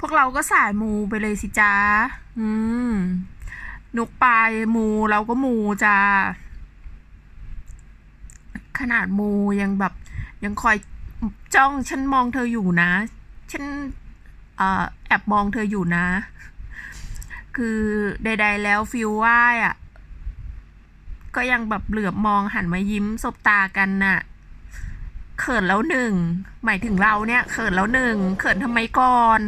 พวกเราก็สายมูไปเลยสิจ้าอืมนกปลายมูเราก็มูจ้าขนาดมูยังแบบ ยังคอยจ้องฉันมองเธออยู่นะ ฉันอแอบมองเธออยู่นะ คือใด ๆ แล้วฟิลว่าอะ ก็ยังแบบเหลือบมองหันมายิ้มสบตากันน่ะ เขินแล้วหนึ่ง หมายถึงเราเนี่ย เขินแล้วหนึ่ง เขินทำไมก่อน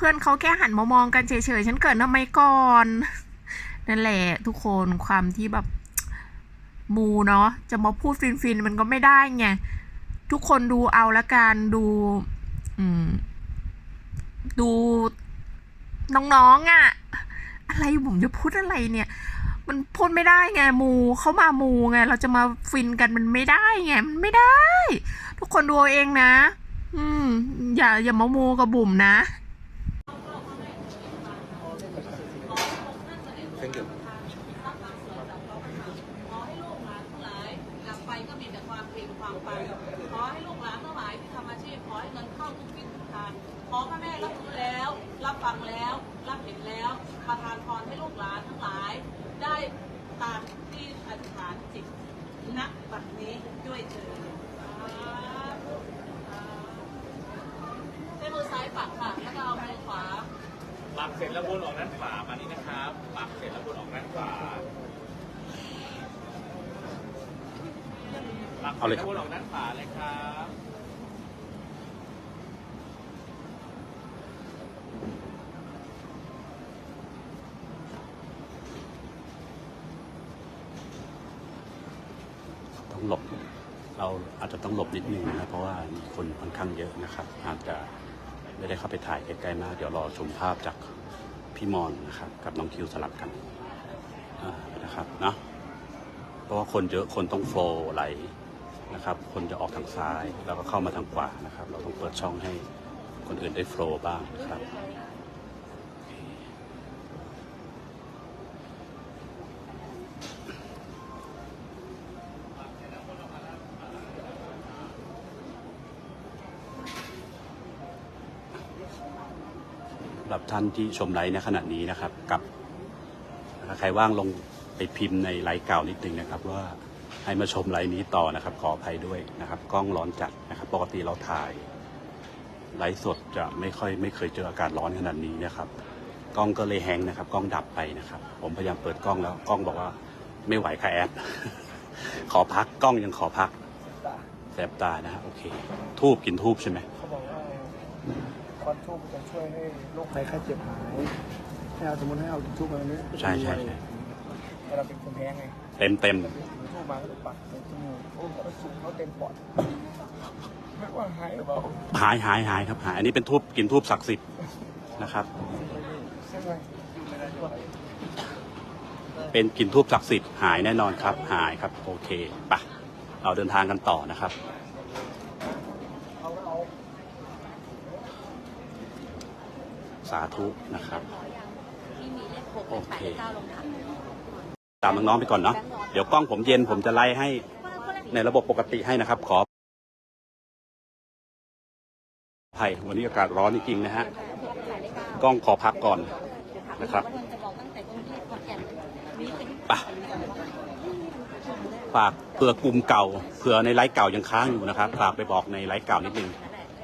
เพื่อนเขาแค่หันมามองกันเฉยๆ ฉันเขินทำไมก่อน นั่นแหละทุกคนความที่แบบมูเนาะจะมาพูดฟินๆ มันก็ไม่ได้ไง ทุกคนดูเอาละกันดูดูน้องๆอะ่ะ อะไรผมจะพูดอะไรเนี่ย มันพูดไม่ได้ไงมูเขามามูไง เราจะมาฟินกันมันไม่ได้ไง มันไม่ได้ ทุกคนดูเอาเองนะ อืม อย่าอย่ามามูกับบุ๋มนะ Thank you. ขอให้ลูกหลานทั้งหลายกลับไปก็มีแต่ความเพียงความไปขอให้ลูกหลานทั้งหลายที่ทำอาชีพขอให้เงินเข้าทุกทิศทุกทางขอพระแม่รับรู้แล้ว รับฟังแล้ว รับเห็นแล้ว ประทานพรให้ลูกหลานทั้งหลาย ได้ตามที่อธิษฐานจิตณบัดนี้ด้วยเถิดใช้มือซ้ายปักค่ะ แล้วก็เอามือขวา ปักเสร็จแล้ววนออกด้านขวามานี่นะครับปักเสร็จแล้ววนออกด้านขวาปักเอาเลยครับสจแล้ววนออกด้านขวาเลยครับต้องหลบ เราอาจจะต้องหลบนิดนึงนะ เพราะว่ามีคนค่อนข้างเยอะนะครับ อาจจะ ไม่ได้เข้าไปถ่ายใกล้ๆมาก เดี๋ยวรอชมภาพจากพี่มอนนะครับกับน้องคิวสลับกันนะครับเนาะเพราะว่าคนเยอะคนต้องโฟล์ไหลนะครับ คนจะออกทางซ้ายแล้วก็เข้ามาทางขวานะครับ เราต้องเปิดช่องให้คนอื่นได้โฟล์บ้างนะครับำหรับท่านที่ชมไลฟ์ในขณะนี้นะครับ กับใครว่างลงไปพิมพ์ในไลฟ์เก่านิดนึงนะครับ ว่าให้มาชมไลฟ์นี้ต่อนะครับ ขออภัยด้วยนะครับ กล้องร้อนจัดนะครับ ปกติเราถ่ายไลฟ์สดจะไม่ค่อยไม่เคยเจออากาศร้อนขนาดนี้นะครับ กล้องก็เลยแฮงนะครับ กล้องดับไปนะครับ ผมพยายามเปิดกล้องแล้วกล้องบอกว่าไม่ไหวค่ะแอดขอพักกล้องยังขอพักแสบตานะฮะโอเค ทูบกินทูบใช่ไหมเขาบอกว่า อนทูบจะช่วยให้โรคภัยไข้เจ็บหายให้เอาสมมติให้เอาทูบมาเนี้ยใช่ใช่ใช่เวลาเป็นคนแพ้ไงเต็มเต็มถือทูบมาก็ปักในจมูกโอ้โหแล้วสูงเขาเต็มปอดไม่ว่าหายหรือเปล่าหายหายหายครับหายอันนี้เป็นทูบกินทูบศักดิ์สิทธิ์นะครับใช่ไหมเป็นกินทูบศักดิ์สิทธิ์หายแน่นอนครับ หายครับ โอเคปะเราเดินทางกันต่อนะครับ เอาเอา สาธุนะครับที่มีเลขหกโอเลขแปเคดเลขเก้าลงถังตามน้องๆไปก่อนเนาะเดี๋ยวกล้องผมเย็นผมจะไล่ให้ในระบบปกติให้นะครับ ขออภัยวันนี้อากาศร้อนจริงๆนะฮะกล้องขอพักก่อนนะครับจะบอกตั้งแต่กรุงเทพขอนแก่นมีเป็นไปฝากเผื่อกลุ่มเก่าเผื่อในไลฟ์เก่ายังค้างอยู่นะครับฝากไปบอกในไลฟ์เก่านิดนึง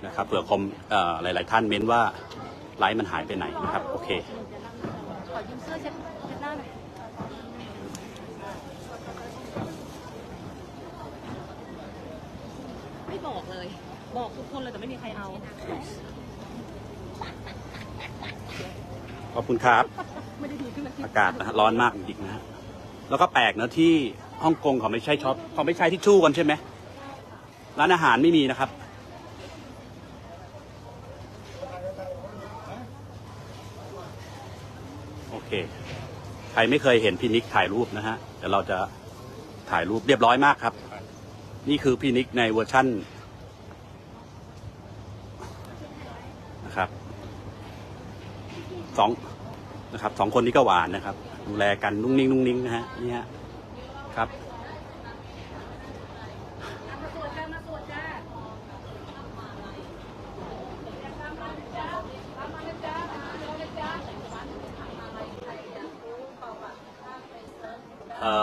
นะครับเผื่อคอมเอ่อหลาย ๆ ท่านเม้นว่า ไลฟ์มันหายไปไหนนะครับ โอเคขอยืมเสื้อเช็ดเช็ดหน้าหน่อยไม่บอกเลย บอกทุกคนเลยแต่ไม่มีใครเอา ขอบคุณครับ ไม่ได้ดีขึ้นเลยอากาศนะฮะร้อนมากจริงๆนะฮะแล้วก็แปลกนะที่ฮ่องกงเขาไม่ใช่ช็อปเขาไม่ใช่ที่ชู่กันใช่ไหมร้านอาหารไม่มีนะครับ โอเค ใครไม่เคยเห็นพี่นิกถ่ายรูปนะฮะเดี๋ยวเราจะถ่ายรูปเรียบร้อยมากครับ นี่คือพี่นิกในเวอร์ชั่นนะครับสองนะครับสองคนนี้ก็หวานนะครับ ดูแลกันนุ่งนิ่งนุ่งนิ่งนะฮะนี่ฮะครับ ม เอ่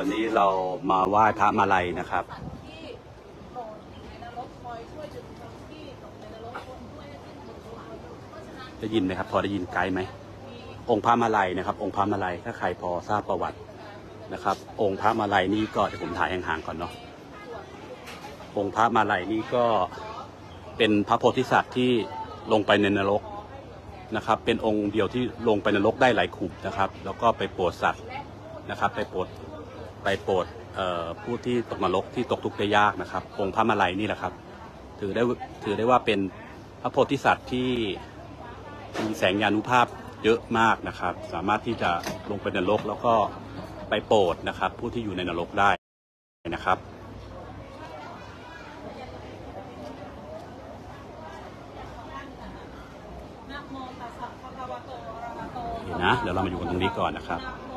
อตอนนี้เรามาไหว้พระมาลัยนะครับสัตว์ที่โปรดอยู่ในนรกคอยช่วยดึงคนที่ตกในนรกคนช่วยให้สิ้นบุญสวรรค์เพราะฉะนั้นได้ยินไหมครับ พอได้ยินไกด์ไหม องค์พระมาลัยนะครับ องค์พระมาลัยถ้าใครพอทราบประวัตินะครับ องค์พระมาลัยนี่ก็เดี๋ยวผมถ่ายห่างๆก่อนเนาะ องค์พระมาลัยนี่ก็เป็นพระโพธิสัตว์ที่ลงไปในนรกนะครับ เป็นองค์เดียวที่ลงไปนรกได้หลายขุมนะครับ แล้วก็ไปโปรดสัตว์นะครับ ไปโปรด ไปโปรดผู้ที่ตกนรกที่ตกทุกข์ได้ยากนะครับ องค์พระมาลัยนี่แหละครับ ถือได้ถือได้ว่าเป็นพระโพธิสัตว์ที่มีแสงยานุภาพเยอะมากนะครับ สามารถที่จะลงไปในนรกแล้วก็ไปโปรดนะครับ ผู้ที่อยู่ในนรกได้นะครับนะโมตัสสะภะคะวะโตอะระหะโตโอเคนะ เดี๋ยวเรามาอยู่กันตรงนี้ก่อนนะครับ